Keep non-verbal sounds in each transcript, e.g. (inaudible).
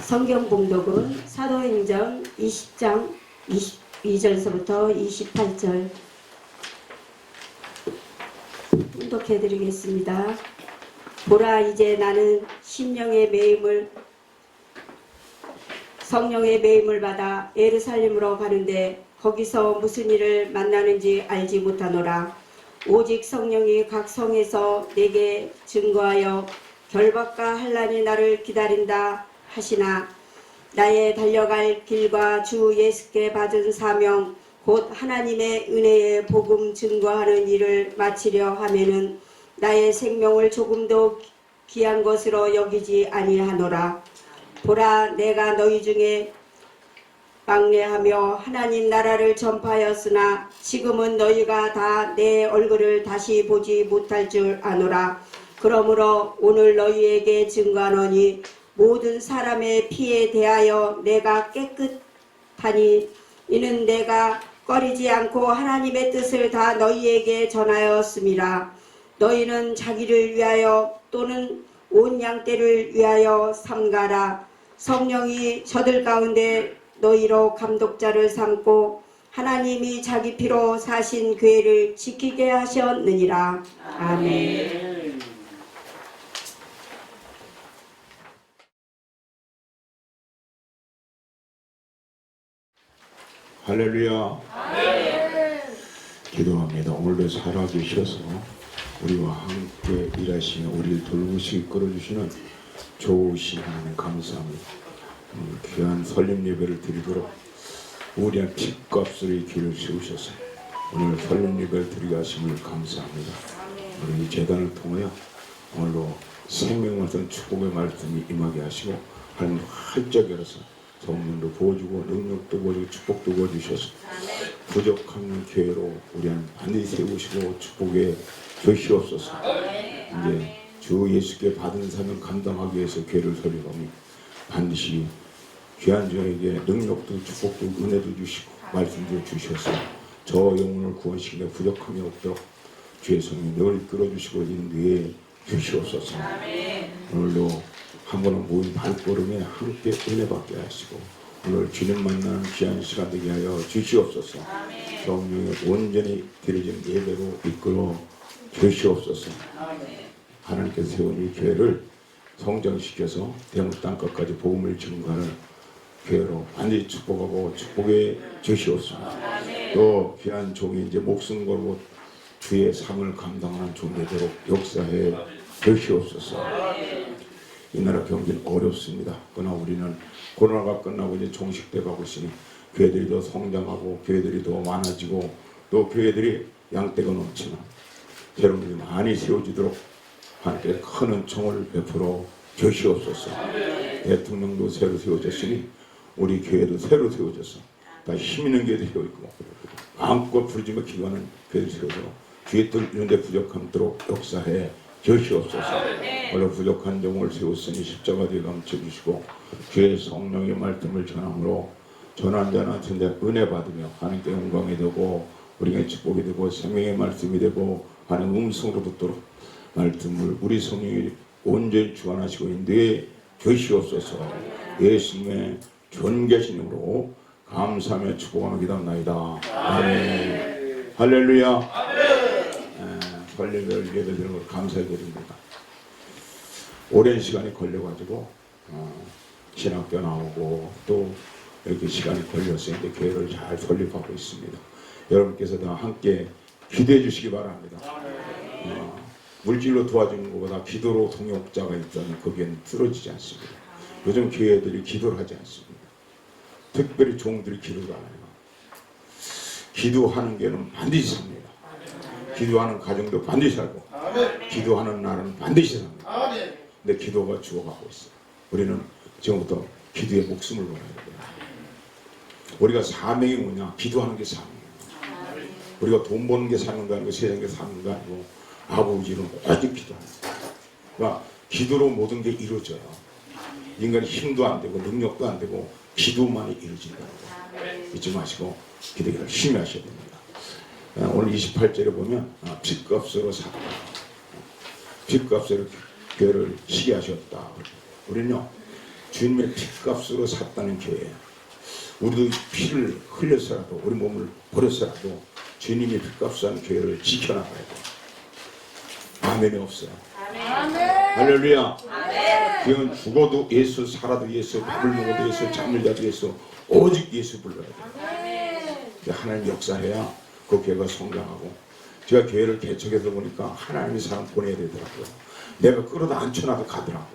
성경 봉독은 사도행전 20장 22절서부터 28절 봉독해 드리겠습니다. 보라 이제 나는 심령의 매임을 성령의 매임을 받아 예루살렘으로 가는데 거기서 무슨 일을 만나는지 알지 못하노라. 오직 성령이 각 성에서 내게 증거하여 결박과 환란이 나를 기다린다 하시나 나의 달려갈 길과 주 예수께 받은 사명 곧 하나님의 은혜의 복음 증거하는 일을 마치려 하면은 나의 생명을 조금도 귀한 것으로 여기지 아니하노라. 보라 내가 너희 중에 막내하며 하나님 나라를 전파하였으나 지금은 너희가 다 내 얼굴을 다시 보지 못할 줄 아노라. 그러므로 오늘 너희에게 증거하노니 모든 사람의 피에 대하여 내가 깨끗하니 이는 내가 꺼리지 않고 하나님의 뜻을 다 너희에게 전하였음이라. 너희는 자기를 위하여 또는 온 양떼를 위하여 삼가라. 성령이 저들 가운데 너희로 감독자를 삼고 하나님이 자기 피로 사신 교회를 지키게 하셨느니라. 아멘. 할렐루야. 기도합니다. 오늘도 살아계셔서 우리와 함께 일하시며 우리를 돌보시기 끌어주시는 좋으신 하나님 감사합니다. 오늘 귀한 설립 예배를 드리도록 우리의 핏값을 이 길을 세우셔서 오늘 설립 예배를 드리게 하심을 감사합니다. 우리 이 재단을 통하여 오늘로 생명 같은 축복의 말씀이 임하게 하시고 하나님 활짝 열어서 성령도 부어주고 능력도 부어주고 축복도 부어주셔서 부족한 교회로 우리 한 반드시 세우시고 축복에 주시옵소서. 이제 주 예수께 받은 사명 감당하기 위해서 교회를 설립하니 반드시 귀한 저에게 능력도 축복도 은혜도 주시고 말씀도 주셔서 저 영혼을 구원시키며 부족함이 없도록 주의 성령 늘 끌어주시고 인도해 주시옵소서. 오늘도 한 번은 모인 발걸음에 함께 은혜 받게 하시고 오늘 주님 만나는 귀한 시간 되게 하여 주시옵소서. 성령의 온전히 드려진 예배로 이끌어 주시옵소서. 하나님께서 세운 이 교회를 성장시켜서 대형 땅끝까지 복음을 증거하는 교회로 반드시 축복하고 축복해 주시옵소서. 또 귀한 종이 이제 목숨 걸고 주의 삶을 감당하는 종 되도록 역사해 주시옵소서 이 나라 경기는 어렵습니다. 그러나 우리는 코로나가 끝나고 이제 종식돼 가고 있으니 교회들이 더 성장하고 교회들이 더 많아지고 또 교회들이 양떼가 넘치는 여러분들이 많이 세워지도록 하나님께 큰 은총을 베풀어 주시옵소서. 대통령도 새로 세워졌으니 우리 교회도 새로 세워져서 다힘 있는 교회도 세워 있고 마음껏 부르짖며 기도하는 교회도 세워져 주의 뜻 이런 데 부족함 도록 역사해 주시옵소서. 원래 부족한 종을 세웠으니 십자가 뒤에 감춰주시고 주의 성령의 말씀을 전함으로 전한 자한테 은혜 받으며 하나님께 영광이 되고 우리에게 축복이 되고 생명의 말씀이 되고 하는 음성으로 붙도록 말씀을 우리 성령이 온전히 주관하시고 인도해 주시옵소서. 예수님의 존귀하신 이름으로 감사하며 축복하며 기도합나이다. 아멘. 할렐루야. 에, 설 례를 예배드리는 걸 감사해 드립니다 오랜 시간이 걸려가지고 어, 신학교 나오고 또 이렇게 시간이 걸려서 이제 교회를 잘 설립하고 있습니다. 여러분께서 다 함께 기도해 주시기 바랍니다. 어, 물질로 도와주는 것보다 기도로 동역자가 있다면 거기에는 쓰러지지 않습니다. 요즘 교회들이 기도를 하지 않습니다. 특별히 종들이 기도를 안 해요. 기도하는 게는 반드시 삽니다. 기도하는 가정도 반드시 살고 기도하는 나라는 반드시 삽니다. 근데 기도가 죽어가고 있어요. 우리는 지금부터 기도에 목숨을 걸어야 돼요. 우리가 사명이 뭐냐? 기도하는 게 사명이에요. 우리가 돈 버는 게 사는 거 아니고 세상에 사는 거 아니고 아버지는 오직 기도하는 거예요. 그러니까 기도로 모든 게 이루어져요. 인간이 힘도 안 되고 능력도 안 되고 기도만이 이루어진다는 거 잊지 마시고 기도 열심히 하셔야 됩니다. 아, 오늘 28절에 보면 아, 핏값으로 샀다. 핏값으로 교회를 시게 하셨다. 우리는요 주님의 피값으로 샀다는 교회. 우리도 피를 흘려서라도 우리 몸을 버려서라도 주님의 피값으로 산 교회를 지켜나가야 돼. 아멘이 없어요. 할렐루야. 그건 죽어도 예수, 살아도 예수, 밥을 먹어도 예수, 잠을 자도 예수, 오직 예수 불러야 돼. 이제 하나님 역사해야 그 교회가 성장하고 제가 교회를 개척해서 보니까 하나님이 사람 보내야 되더라고요. 내가 끌어다 앉혀놔도 가더라고.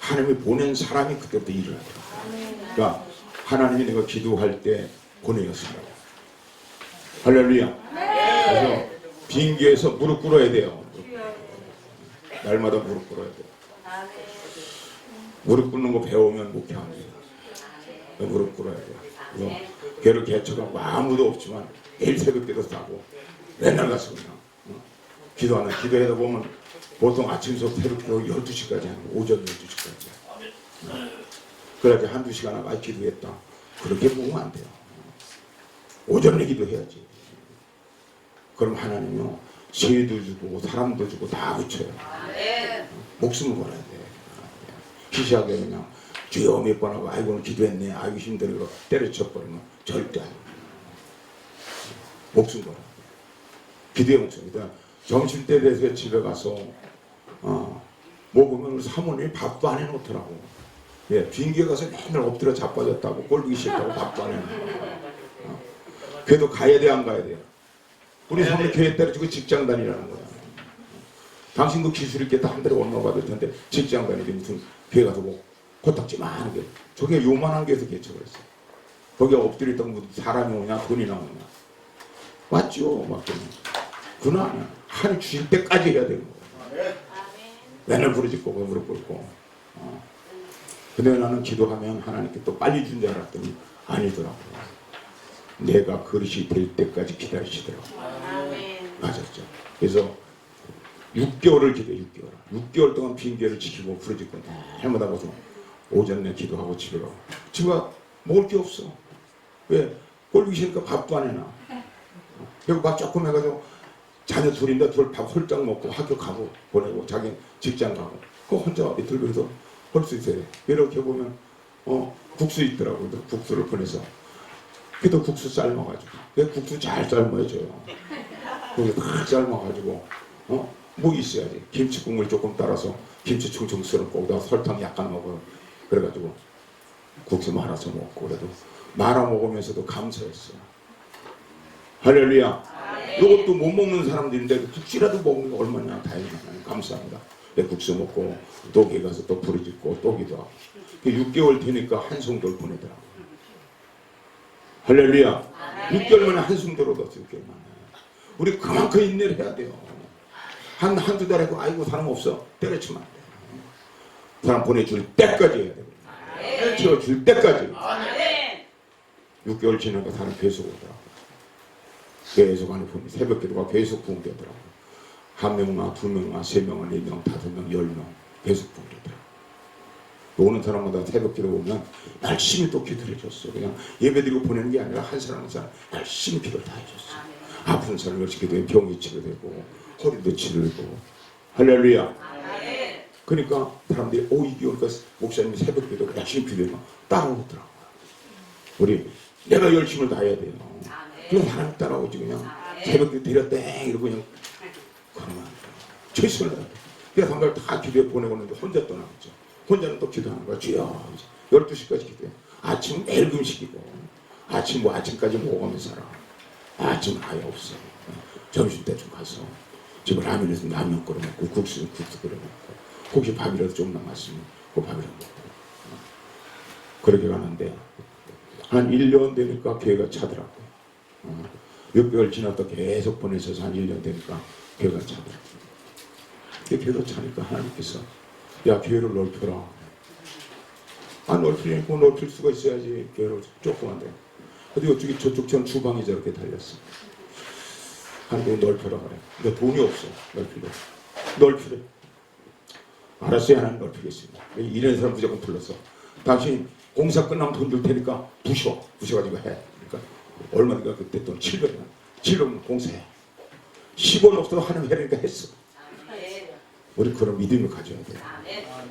하나님이 보낸 사람이 그때부터 일을 하더라고요. 그러니까 하나님이 내가 기도할 때 보내었어요. 할렐루야. 그래서 빈교에서 무릎 꿇어야 돼요. 날마다 무릎 꿇어야 돼요. 무릎 꿇는 거 배우면 목회합니다. 무릎 꿇어야 돼요. 그래서 교회를 개척하고 아무도 없지만 매일 새벽기도 자고. 맨날 그냥 어, 기도하는 기도하다 보면 보통 아침부터 새벽기도 12시까지 하는 거, 오전 12시까지. 그래야지 한두 시간 아 기도했다. 그렇게 보면 안 돼요. 오전에 기도해야지. 그럼 하나님요 세도 주고 사람도 주고 다 붙여요. 목숨을 걸어야 돼. 희시하게 그냥 주여 몇 번 하고 아이고 기도했네. 아이고 힘들어. 때려쳐 버리면 절대 안 돼. 목숨 걸어. 기도의 목숨이다 점심 때 돼서 집에 가서 어, 먹으면 사모님이 밥도 안 해놓더라고. 예, 빈기에 가서 맨날 엎드려 자빠졌다고 꼴보기 싫다고 밥도 안 해놓고. 어. 그래도 가야 돼 안 가야 돼요? 우리 사모님 교회 때려주고 직장 다니라는 거야. 당신도 기술 있게 한 달에 얼마 받을 텐데 직장 다니는데 무슨 교회 가서 뭐 코딱지만한 게. 저게 요만한 게에서 개척을 했어. 있던 뭐 사람이 오냐 돈이 나오냐 맞죠. 맞거든 그나 하루 주실 때까지 해야 되는 거야 맨날 부르짖고 무릎 꿇고. 어. 근데 나는 기도하면 하나님께 또 빨리 준 줄 알았더니 아니더라고요. 내가 그릇이 될 때까지 기다리시더라고 맞았죠. 그래서 6개월을 기도해 6개월. 6개월 동안 빈계를 지키고 부르짖고 날마다 가서 오전에 기도하고. 집에 가 먹을 게 없어. 왜? 꼴보기 싫으니까 밥도 안 해놔 그리고 밥 조금 해가지고 자녀 둘인데 둘 밥 홀짝 먹고 학교 가고 보내고 자기 직장 가고. 그 혼자 이틀 그래서 할수 있어요. 이렇게 보면 어 국수 있더라고 그래서 국수를 보내서. 그래도 국수 삶아가지고. 왜 국수 잘 삶아줘요 거기 다 삶아가지고 어? 뭐 있어야지. 김치 국물 조금 따라서 김치 충청 썰어 거기다 설탕 약간 먹어 그래가지고 국수 말아서 먹고 그래도 말아 먹으면서도 감사했어 할렐루야. 이것도 못 먹는 사람들인데 국수라도 먹는 게 얼마나 다행이야. 감사합니다. 내 국수 먹고 또 거기 가서 또 부르짖고 또 기도하고 6개월 되니까 한송도를 보내더라고 할렐루야. 6개월 만에 넣었어 6개월 만에 우리 그만큼 인내를 해야 돼요. 한, 한두 달 하고 아이고 사람 없어. 때려치면 안 돼. 사람 보내줄 때까지 해야 돼. 채워줄 때까지. 6개월 지나고 사람 계속 오더라고. 계속 하는 분 새벽 기도가 계속 붕대더라고. 한 명나 두 명나 세 명나 네 명, 다섯 명, 열 명 계속 붕대더라고. 오는 사람마다 새벽 기도 오면 열심히 또 기도를 해줬어. 그냥 예배 드리고 보내는 게 아니라 한 사람 한 사람 열심히 기도를 다 해줬어. 아픈 사람 열심히 기도해 병이 치료되고 허리도 치료되고 할렐루야. 그러니까 사람들이 오 이게 오니까 목사님이 새벽 기도 열심히 기도해면 따라오더라고. 우리 내가 열심을 다해야 돼요. 그럼 사람이 따라오지 그냥 새벽 기도 드렸 땡 이러고 그냥 그러면. 최선을 다해. 그래서 한 달 다 기도해 보내고 있는데 혼자 떠나겠죠. 혼자는 또 기도하는 거야. 주여 12시까지 기도해. 아침은 매일 금식이고 아침 뭐 아침까지 먹으면서 살아. 아침은 아예 없어. 점심 때좀 가서 집에 라면에서 라면 끓여 먹고 국수 국수 끓여 먹고 혹시 밥이라도 좀 남았으면 그 밥이라도 먹고 어. 그렇게 가는데 한 1년 되니까 교회가 차더라고. 어. 6개월 지났다 계속 보내셔서 한 1년 되니까 교회가 차더라고. 교회가 차니까 하나님께서 야 교회를 넓혀라. 아 넓히려고 넓힐 수가 있어야지 교회를 조그만데. 근데 이쪽이 저쪽 전 주방이 저렇게 달렸어. 하나님 넓혀라 그래. 근데 돈이 없어 넓히려. 넓히래. 알았어요 하나님 넓히겠습니다. 이런 사람 무조건 불렀어. 당신 공사 끝나면 돈 줄 테니까 부셔. 부셔가지고 해. 얼마니까 그때 돈 700원. 700원 공사해. 10원 없어도 하나님 해라니까 했어. 우리 그런 믿음을 가져야 돼요.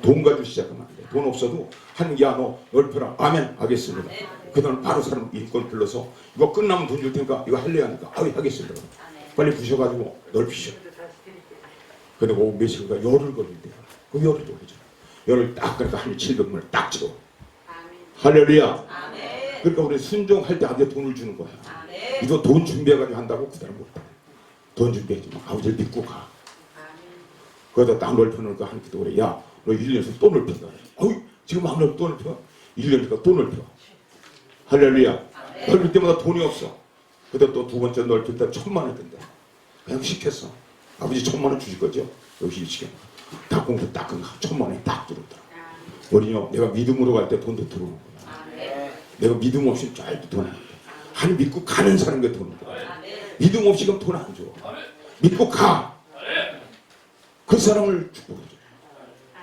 돈 가지고 시작하면 안 돼. 돈 없어도 하는 야너 넓혀라. 아멘. 하겠습니다. 그다음 바로 사람 인권 불러서 이거 끝나면 돈 줄 테니까 이거 할래 하니까 아유 하겠습니다. 빨리 부셔가지고 넓히셔. 근데 그몇 시간가 열흘 걸린대요. 그 열흘 걸리죠. 열흘 딱 그러니까 한 700만을 딱 찍어. 할렐루야. 그러니까 우리 순종할 때 아버지 돈을 주는 거야. 이거 돈 준비해가지고 한다고 그 사람 못해. 돈 준비하지 마. 아버지를 믿고 가. 거기다 딱 넓혀놓으니까 한 기도 그래. 야, 너 1년에서 또 넓힌다. 어이, 지금 막 넓, 또 넓혀. 1년이니까 또 넓혀. 할렐루야. 넓힐 때마다 돈이 없어. 그때 또두 번째 넓힐 때 천만 원 든다. 그냥 시켰어. 아버지 천만 원 주실 거죠? 여기 시켜. 딱 공부 딱 끝나. 천만 원이 딱 들어오더라. 어린이요, 내가 믿음으로 갈 때 돈도 들어오는 거야. 내가 믿음 없이 짤도 돈안 돼. 하나님 믿고 가는 사람께 돈을 줘. 믿음 없이 그럼 돈 안 줘. 믿고 가. 그 사람을 축복해 줘.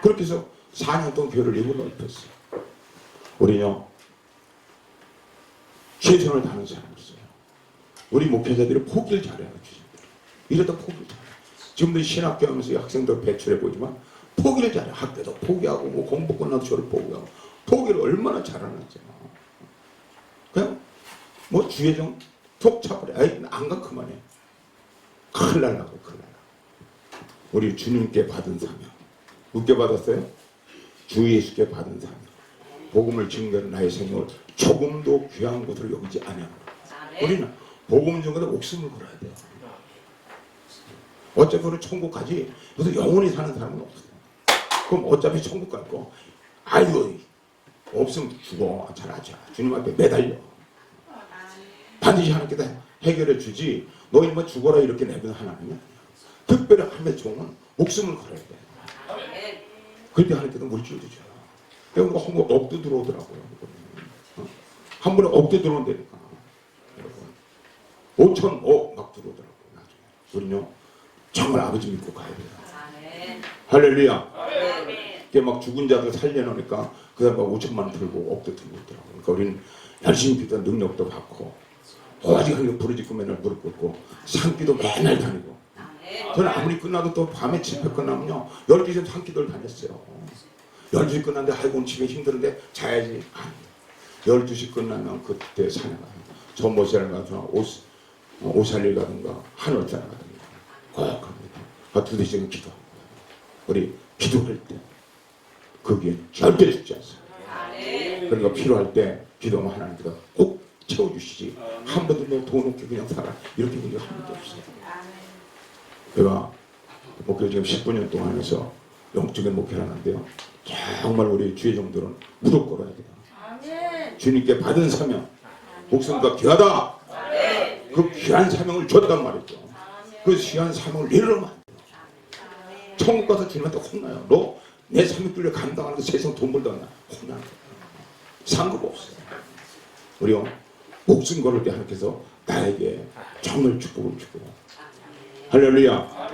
그렇게 해서 4년 동안 교회를 일부 넓혔어. 우리요, 최선을 다하는 사람이었어요. 우리 목회자들이 포기를 잘해요. 주님들이. 이러다 포기를 잘해. 지금도 신학교 하면서 학생들 배출해 보지만 포기를 잘해. 학교도 포기하고 뭐 공부 끝나도 저를 포기하고 포기를 얼마나 잘하는지. 그냥 뭐 주의정 톡 차버려. 안가 그만해. 큰일 날라고 큰일 날라. 우리 주님께 받은 사명. 누게 받았어요? 주 예수께 받은 사명. 복음을 증거하는 나의 생명을 조금도 귀한 것으로 여기지 않아. 우리는 복음 증거에 목숨을 걸어야 돼요. 어차피 우리 천국 가지. 그래서 영원히 사는 사람은 없어. 그럼 어차피 천국 갈 거. 아이고 없으면 죽어. 잘하자. 주님한테 매달려. 반드시 하나님께 다 해결해 주지. 너희 뭐 죽어라 이렇게 내면 하나님이. 특별히 하나님의 종은 목숨을 걸어야 돼. 그럴 때 하나님께서 물질도 줘요. 그러니까 한번 억도 들어오더라고요. 어? 한 번에 억도 들어온다니까. 여러분. 5천 억막 들어오더라고요. 나중에. 우리는요. 정말 아버지 믿고 가야 돼요. 할렐루야. 이게 막 죽은 자들 살려놓으니까 그 사람 5천만 원 들고 억도 들고 있더라고요. 그러니까 우리는 열심히 기도 능력도 받고 오직 하나님 부르짖고 맨날 무릎 꿇고 산기도 맨날 다니고. 저는 아무리 끝나도 또 밤에 집회 끝나면요. 12시에 산기도를 다녔어요. 12시 끝났는데 아이고 집에 힘드는데 자야지. 아니. 12시 끝나면 그때 산에 가요 전모시를 가서 옷, 어, 오살릴 가든가 한월산에 가든가 꼭 갑니다. 아, 두 대씩은 기도하고 우리 기도할 때 거기에 절대 죽지 않습니다. 그러니까 필요할 때 기도하면 하나님께서 꼭 채워주시지. 한 번도 너돈 없게 그냥 살아. 이렇게 본적한 번도 없어요. 제가 목회 지금 19년 동안 해서 영적인 목회를 하는데요. 정말 우리 주의 정도는 무릎 꿇어야 돼요. 주님께 받은 사명 목숨과 귀하다. 그 귀한 사명을 줬단 말이죠. 그 귀한 사명을 돼요. 천국 가서 주님한테 혼나요. 너 내 사명 뚫려 감당하는 거 세상 돈 벌다 나? 혼나는 거야. 상관없어요 우리요 목숨 걸을 때 하나님께서 나에게 정말 축복을 주고. 할렐루야.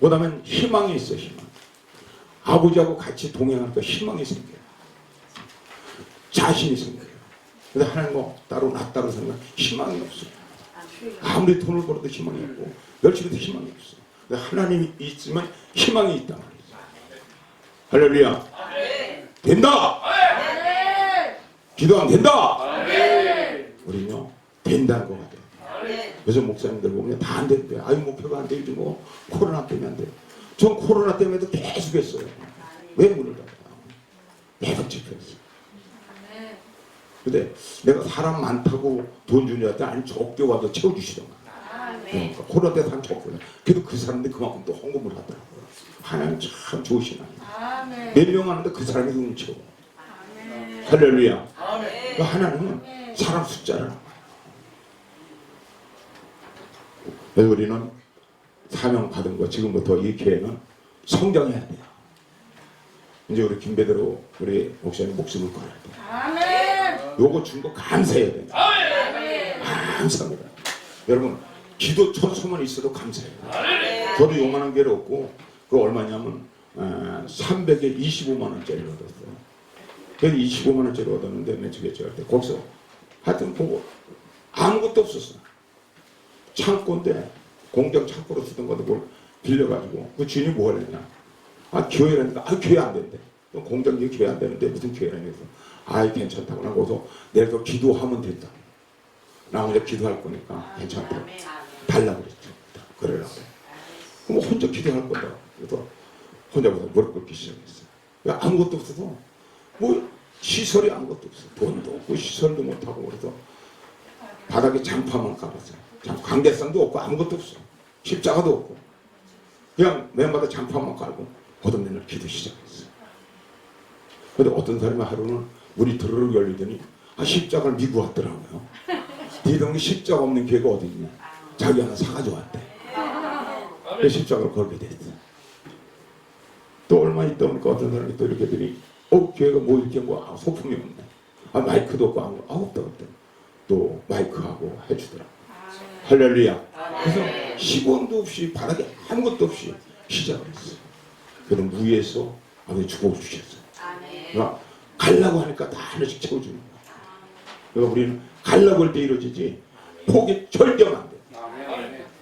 그 다음에 희망이 있어 희망. 아버지하고 같이 동행하니까 희망이 생겨요. 자신이 생겨요. 근데 따로 나 따로 생각 희망이 없어요. 아무리 돈을 벌어도 희망이 없고 열심히 해도 희망이 없어요. 근데 하나님이 있으면 희망이 있단 말이죠 할렐루야. 된다. 기도하면 된다. 우리는요 된다는 거 같아요. 그래서 목사님들 보면 다 안 된대 아유 목표가 안 되지 뭐. 코로나 때문에 안 돼. 전 코로나 때문에도 계속 했어요. 왜 문을 닫아요? 매번 집회했어요. 근데 내가 사람 많다고 돈 주는 줄 알았더니 아니 적게 와서 채워주시더만 그러니까 코로나 때 사람 적게 와 그래도 그 사람들이 그만큼 또 헌금을 하더라고요 하나님 참 좋으신 하나님 몇명 하는데 그 사람이 채워 할렐루야 그 하나님은 사람 숫자를. 그래서 우리는 사명 받은 거 지금부터 이 기회는 성장해야 돼요. 이제 우리 김배대로 우리 목사님 목숨을 걸어야 돼요. 요거 준 거 감사해야 돼요. 감사합니다. 여러분 기도 천수만 있어도 감사해요. 저도 요만한 개를 얻고 그 얼마냐면 어, 300에 25만 원짜리 얻었어요. 그래서 25만 원짜리 얻었는데 며칠겠지 할때 거기서 하여튼 보고 아무것도 없었어. 창고인데 공장 창고로 쓰던 것도 뭘 빌려가지고 그 주인이 뭘 했냐. 아 교회라니까 아 교회 안 된대. 공장지 교회 안 되는데 무슨 교회라니 해서 아이 괜찮다고 나고서 내가 기도하면 된다. 나 혼자 기도할 거니까 괜찮다고 달라고 그랬죠. 그래라 그래. 그럼 혼자 기도할 거다. 그래서 혼자서 무릎 꿇기 시작했어요. 야, 아무것도 없어서 뭐 시설이 아무것도 없어. 돈도 없고 시설도 못하고 그래서 바닥에 장판만 깔았어요. 장- 관계성도 없고 아무것도 없어. 십자가도 없고 그냥 맨바닥 장판만 깔고 보도면을 기도 시작했어요. 근데 어떤 사람이 하루는 물이 드르륵 열리더니 아, 십자가를 미고 왔더라고요. 니동이 십자가 없는 교회가 어디 있냐. 자기 하나 사가지고 왔대. 그 십자가를 걸게 됐어. 또 얼마 있다 보니까 어떤 사람이 또 이렇게 들이 어 교회가 뭐 이렇게 뭐 아, 소품이 없네. 아 마이크도 없고 아무 아 없다 없다. 또 마이크하고 해주더라. 할렐루야. 그래서 10원도 없이 바닥에 아무것도 없이 시작을 했어요. 그래서 무에서 아버지 축복을 주셨어요. 그러니까 갈라고 하니까 다 하나씩 채워주는 거야. 그러니까 우리는 갈라고 할 때 이루어지지 포기 절대 안 돼.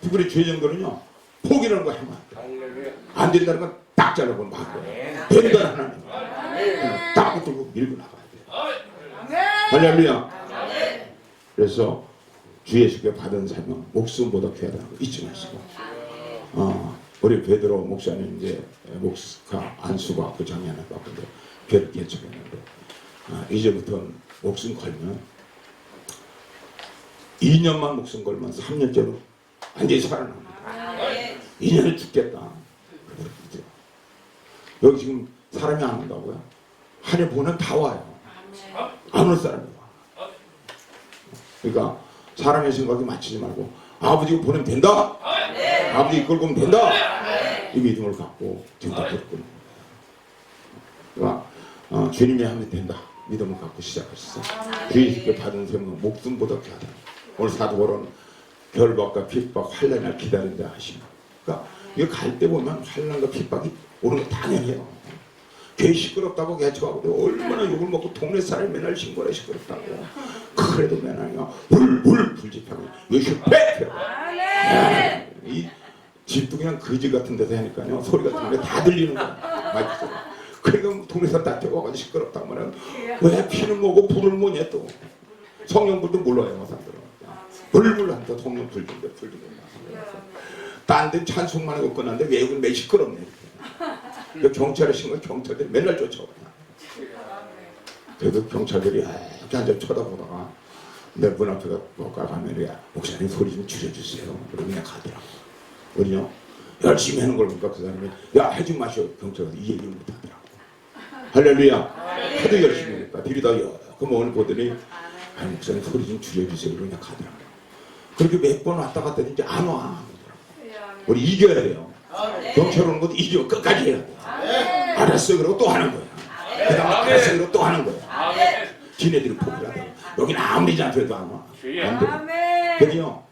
특별히 죄 정도는요 포기라는 거 하면 안 돼. 안 된다는 건 막 거야. 된다 하나님. 딱 붙들고 밀고 나가야 돼. 할렐루야. 그래서 주 예수께 받은 삶은 목숨보다 귀하다는 거 잊지 마시고. 어, 우리 베드로 목사님 이제 목사 안수가 그 작년에 바쁜데 별을 개척했는데 아, 이제부터는 목숨 걸면 2년만 목숨 걸면 3년째로 완전히 살아납니다. 2년을 죽겠다. 여기 지금 사람이 안 온다고요? 하늘 보는 다 와요. 안 올 사람이 와. 그러니까 사람의 생각이 맞추지 말고 아버지가 보내면 된다. 아버지 이끌고 오면 된다. 이 믿음을 갖고 된다. 그러니까 어, 주님이 하면 된다. 믿음을 갖고 시작하셨어요. 주님께 받은 셈은 목숨보다 귀하다. 오늘 사도벌은 결박과 핍박, 환란을 기다린다 하시면. 그러니까 이거 갈 때 보면 환란과 핍박이 오는 거 당연해요. 걔 시끄럽다고 개척하고 얼마나 욕을 먹고 동네 사람이 맨날 신고해 시끄럽다고. 그래도 맨날요 울울 불집하고 요시 빽이 집도 그냥 거지 같은 데서 하니까요. 소리가 들리면 다 들리는 거야. 마이크 소리. 그러니까 동네 사람 다 태워가지고 시끄럽다고 말하면 왜 피는 뭐고 불을 뭐냐 또? 성령불도 몰라요 뭐 사람들은. 불불 한다. 성령 불인데 불인데 딴데 찬송만 하고 끝났는데 왜 여기 매 시끄럽네 이렇게. (laughs) 경찰에 신고 경찰들이 맨날 쫓아오냐 그래도 경찰들이 이렇게 앉아 쳐다보다가 내 문 앞에 가면 야 목사님 소리 좀 줄여주세요. 그러고 그냥 가더라고. 어디요? 열심히 하는 걸 보니까 그 사람이 야 하지 마시오. 경찰이 이 얘기를 못하더라고. 할렐루야. 하도 열심히 하니까 들이다 그 오늘 보더니 아 목사님 소리 좀 줄여주세요. 그러고 그냥 가더라고. 그렇게 몇 번 왔다 갔다 했는데 안와. 우리 이겨야 돼요 경찰 오는 것도 이겨 끝까지 해야 돼 알았어 그러고 또 하는 거야 그 다음에 알았어 그러고 또 하는 거야 지네들이 포기하다 여기는 아무리 잔소리도 안 와. 안 돼. 그래요.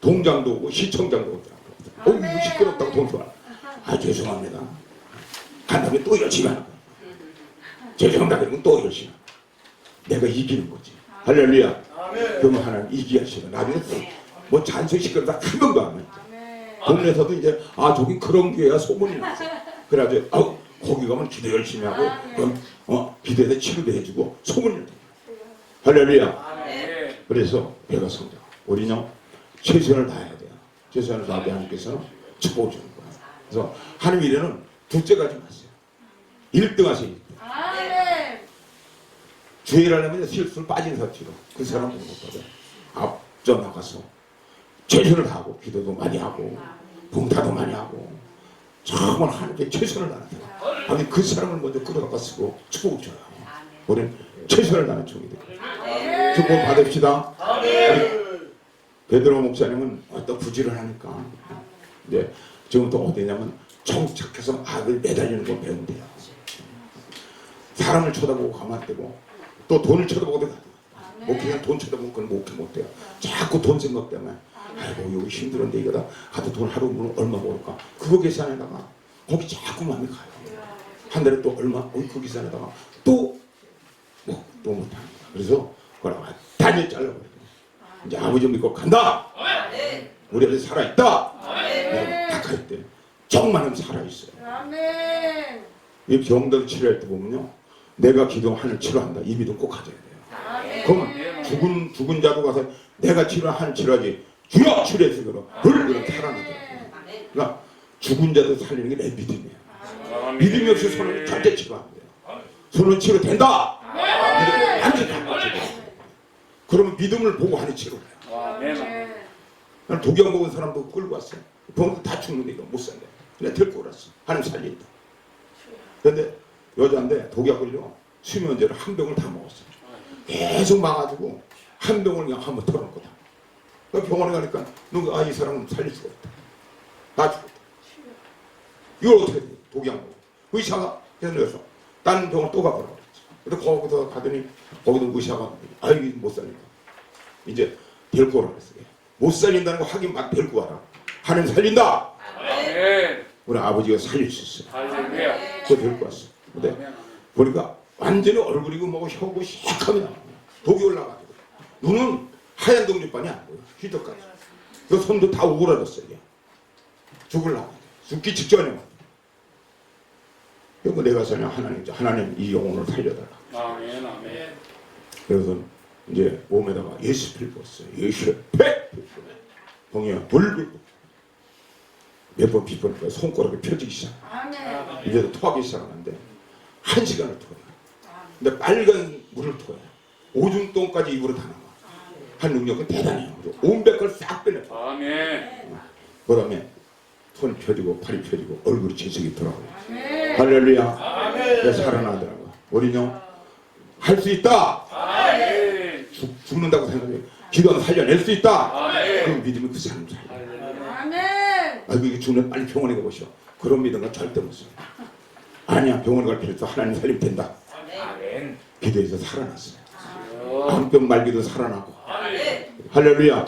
동장도 오고 시청장도 오더라고. 어, 이거 시끄럽다고 동소라. 아, 죄송합니다. 간 다음에 또 열심히 하는 거야. 죄송합니다. 그러면 또 열심히 하는 거야. 내가 이기는 거지. 할렐루야. 그러면 하나님 이기게 하시고 나중에 뭐 잔소리 시끄럽다 한 번도 안 해. 동네에서도 이제 아 저기 그런 교회야 소문이 났어. 그래가지고 아 거기 가면 기도 열심히 하고 그럼 어 기도에서 치료도 해주고 소문이 났어. 할렐루야. 그래서 배가 성장. 우리는 최선을 다해야 돼요. 최선을 다해 하나님께서는 축복을 주는 거예요. 그래서 하나님 일에는 둘째까지 마세요. 1등 하세요. 1등. 주의를 하려면 실수를 빠진 사치로 그 사람은 못 받아요. 앞서 나가서 최선을 다하고 기도도 많이 하고 봉사도 많이 하고 정말 하나님께 최선을 사람. 아니 그 사람을 먼저 끌어다가 쓰고 축복을 줘요. 우리는 최선을 다하는 종이 돼요. 축복 받읍시다. 베드로 목사님은 어떤 부지런하니까 이제 지금부터 어디냐면 정착해서 악을 매달리는 거 배우면 돼요. 사람을 쳐다보고 가만 떼고 또 돈을 쳐다보고 가 목회는 돈 쳐다보면 그건 목회 못 돼요. 자꾸 돈 생각 때문에 아이고 여기 힘들었는데 이거 다 하도 돈 하루 물 얼마 벌까 그거 계산에다가 거기 자꾸 마음이 가요. 한 달에 또 얼마 어, 그 계산에다가 또 뭐, 또 못하는 거야. 그래서 그걸 완전히 잘라버려요. 이제 아버지 믿고 간다. 우리 아들 살아있다. 여러분 딱할때 정말은 살아있어요. 아멘. 이 병들 치료할 때 보면요. 내가 기도하는 치료한다. 이 믿음 꼭 가져야 돼요. 그러면 죽은 죽은 자도 가서 내가 치료하는 치료하지 주여 그럼 그럼 살아나더라고요. 그러니까 죽은 자도 살리는 게 내 믿음이에요. 믿음이 없이 손은 절대 치료 안 돼요. 손은 치료 된다. 믿음 완전히 안 가지고. 그러면 믿음을 보고 하는 치료예요. 나는 독약 먹은 사람도 끌고 왔어요. 병도 다 죽는데 이거 못 산대. 내가 데리고 올았어. 하나님 살린다. 그런데 여자인데 독약 걸려 수면제를 한 병을 다 먹었어요. 계속 막아주고 한 병을 그냥 한번 털어놓은 거다. 그러니까 병원에 가니까 너, 아, 이 사람은 살릴 수가 없다. 다 죽었다. 이걸 어떻게 해? 독약 먹고. 의사가 해서 다른 병원 또 가보라고 그랬지. 근데 거기서 가더니 거기도 의사가 아, 이게 못 살린다. 이제 데리고 오라 그랬어요. 못 살린다는 거 확인 막 데리고 와라. 하나님 살린다. 아멘. 우리 아버지가 살릴 수 있어요. 그거 데리고 왔어. 근데 보니까 완전히 얼굴이 고 뭐고 혀고 나와. 독이 올라가지고 눈은 하얀 동전반이 안 보여. 휘덕까지. 그 손도 다 오그라졌어 이게. 죽을라고. 죽기 직전에. 그리고 내가 전에 하나님 하나님 이 영혼을 살려달라. 아멘. 아멘. 그래서 이제 몸에다가 예수를 벗어요. 예수 팩! 봉이야 불불 몇번 비보니까 손가락이 펴지기 시작. 아멘. 이제 토하기 시작하는데 한 시간을 토해요. 근데 빨간 물을 토해요. 오줌 똥까지 입으로 다 나와. 한 능력은 대단해요. 온백 걸싹 빼내. 아멘. 그 다음에 손이 펴지고 팔이 펴지고 얼굴이 재색이 더라고요. 아멘. 할렐루야. 그래서 살아나더라고요. 우리는요 할수 있다. 아멘. 죽, 죽는다고 생각해. 기도는 살려낼 수 있다. 아멘. 그럼 믿으면 그 사람 살려. 아멘. 아이고 이게 죽는 빨리 병원에 가보시오. 그런 믿음은 절대 못 써. 아니야 병원에 갈 필요 없어. 하나님 살리면 된다. 아멘. 기도해서 살아났어요. 어. 암병 말기도 살아나고. 할렐루야.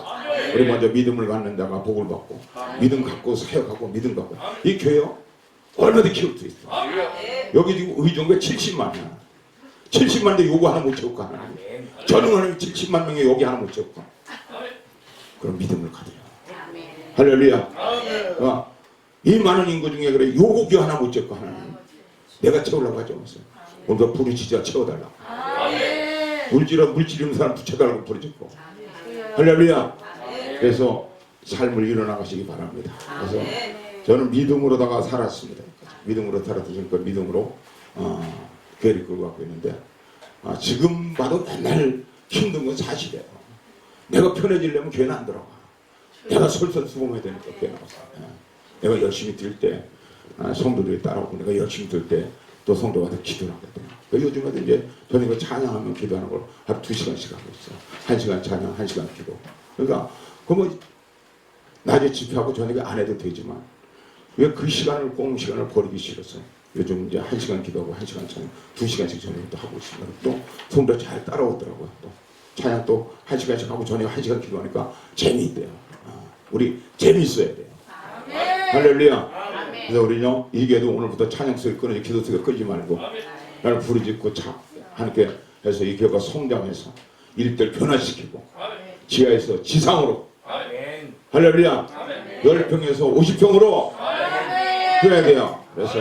우리 먼저 믿음을 갖는 자가 복을 받고 믿음 갖고 사역하고 믿음 갖고 이 교회요 얼마나 키울 수 있어. 여기 지금 의정부에 70만이야. 70만인데 요거 하나 못 채울까 하나. 전능하나님 70만 명이 여기 하나 못 채울까. 그럼 믿음을 가져요. 할렐루야. 어, 이 많은 인구 중에 그래 요거 교 하나 못 채울까 하나님. 내가 채우려고 하지 않았어요. 오늘 부르짖어 채워달라고. 아멘. 물질은 물질 있는 사람 붙여달라고 부르짖고. 할렐루야. 그래서 삶을 일어나가시기 바랍니다. 그래서 저는 믿음으로다가 살았습니다. 믿음으로 살았으니까 믿음으로 어, 교회를 끌고 가고 있는데 아, 지금 봐도 맨날 힘든 건 사실이에요. 내가 편해지려면 교회는 안 들어가. 내가 솔선수범해야 되니까 교회 나가서. 예. 내가 열심히 들 때, 아, 성도들이 따라오고 내가 열심히 들 때, 또 성도한테 기도를 하거든요. 그 요즘에도 이제 저는 이거 찬양하면 기도하는 걸 하루 두 시간씩 하고 있어요. 한 시간 찬양, 한 시간 기도. 그러니까, 그뭐 낮에 집회하고 저녁에 안 해도 되지만, 왜 그 시간을 꽁 시간을 버리기 싫어서 요즘 이제 한 시간 기도하고 한 시간 찬양, 두 시간씩 저녁에 또 하고 있습니다. 또 성도 잘 따라오더라고요. 또 찬양 또 한 시간씩 하고 저녁에 한 시간 기도하니까 재미있대요. 아, 우리 재미있어야 돼요. 할렐루야. 그래서 우리요 이게도 오늘부터 찬양 소리 끊어지 기도 소리 끊지 말고 나를 부르짖고 차 하나님께 해서 이 교회가 성장해서 일들 변화시키고 지하에서 지상으로. 할렐루야 열 평에서 50평으로 해야 돼요. 그래서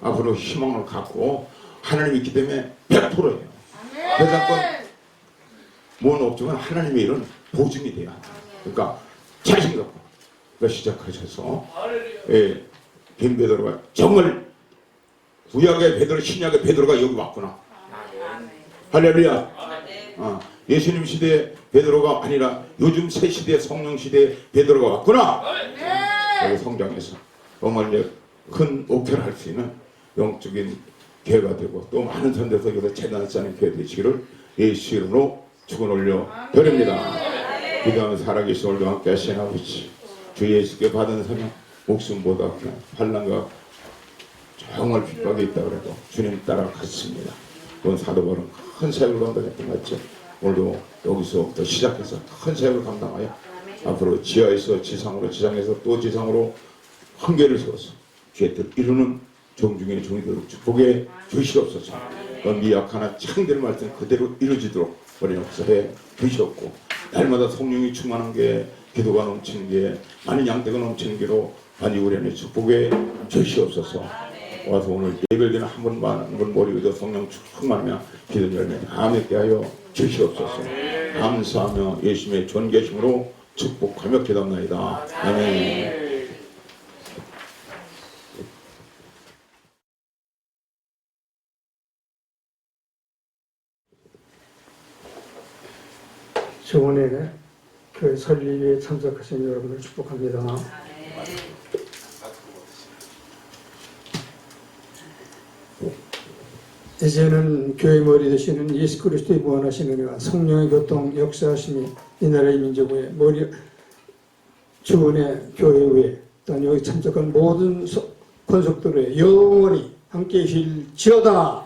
앞으로 희망을 갖고 하나님 있기 때문에 100%예요. 대상권 뭐는 없지만 하나님의 일은 보증이 돼야 돼. 그러니까 자신 갖고 시작하셔서. 예, 빈 베드로가 정말 구약의 베드로, 신약의 베드로가 여기 왔구나. 할렐루야. 어, 예수님 시대 베드로가 아니라 요즘 새 시대 성령 시대 베드로가 왔구나. 여기 성장해서 정말 이제 큰 목표를 할 수 있는 영적인 교회가 되고 또 많은 선대서 여기서 재단을 쌓는 교회 되시기를 예수 이름으로 축원 올려 드립니다. 기도하며 살아계신 오늘도 함께 하신 아버지 주 예수께 받은 사명 목숨보다 환란과 정말 핍박이 있다 그래도 주님 따라갔습니다. 그건 사도바는 큰 사역을 감당했던 것 같죠. 오늘도 여기서부터 시작해서 큰 사역을 감당하여 앞으로 지하에서 지상으로 지상에서 또 지상으로 한계를 세워서 죄들 이루는 종중의 종이도록 축복해 주시옵소서. 그 미약하나 창될 말씀 그대로 이루어지도록 우리 역사에 주시옵고 날마다 성령이 충만한 게 기도가 넘치는 게 많은 양떼가 넘치는 게로 안에 축복에 주시옵소서 와서 오늘 예배드리는 한 번만 한번 머리 위에 성령 충만하며 기도 열매 다 맺게 하여 주시옵소서 감사하며 예수님의 존귀하심으로 축복하며 기도합나이다. 아멘. 정원에 교회 설립에 참석하신 여러분을 축복합니다. 이제는 교회 머리 되시는 예수 그리스도의 무한하신 은혜와 성령의 교통 역사하심이 이 나라의 민족의 머리 주원의 교회에 또한 여기 참석한 모든 소- 권속들의 영원히 함께 계실지어다.